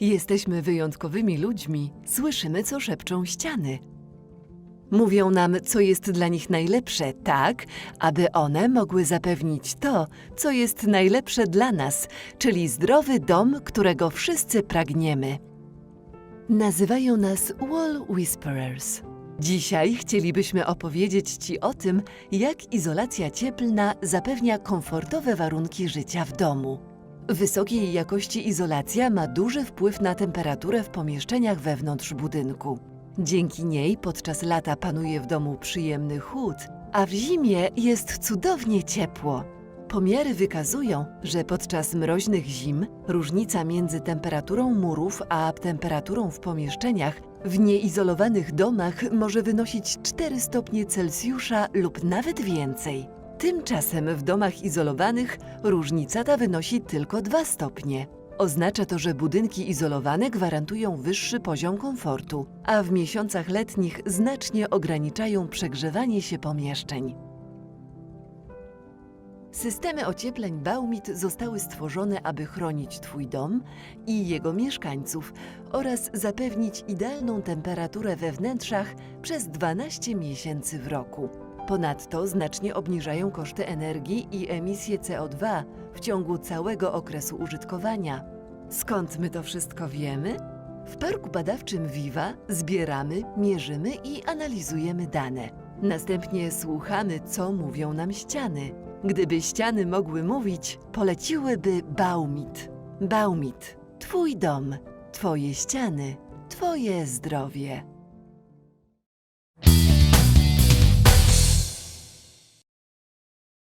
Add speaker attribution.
Speaker 1: Jesteśmy wyjątkowymi ludźmi, słyszymy, co szepczą ściany. Mówią nam, co jest dla nich najlepsze, tak, aby one mogły zapewnić to, co jest najlepsze dla nas, czyli zdrowy dom, którego wszyscy pragniemy. Nazywają nas Wall Whisperers. Dzisiaj chcielibyśmy opowiedzieć Ci o tym, jak izolacja cieplna zapewnia komfortowe warunki życia w domu. Wysokiej jakości izolacja ma duży wpływ na temperaturę w pomieszczeniach wewnątrz budynku. Dzięki niej podczas lata panuje w domu przyjemny chłód, a w zimie jest cudownie ciepło. Pomiary wykazują, że podczas mroźnych zim różnica między temperaturą murów a temperaturą w pomieszczeniach w nieizolowanych domach może wynosić 4 stopnie Celsjusza lub nawet więcej. Tymczasem w domach izolowanych różnica ta wynosi tylko 2 stopnie. Oznacza to, że budynki izolowane gwarantują wyższy poziom komfortu, a w miesiącach letnich znacznie ograniczają przegrzewanie się pomieszczeń. Systemy ociepleń Baumit zostały stworzone, aby chronić Twój dom i jego mieszkańców oraz zapewnić idealną temperaturę we wnętrzach przez 12 miesięcy w roku. Ponadto znacznie obniżają koszty energii i emisję CO2 w ciągu całego okresu użytkowania. Skąd my to wszystko wiemy? W parku badawczym Viva zbieramy, mierzymy i analizujemy dane. Następnie słuchamy, co mówią nam ściany. Gdyby ściany mogły mówić, poleciłyby Baumit. Baumit, Twój dom, Twoje ściany, Twoje zdrowie.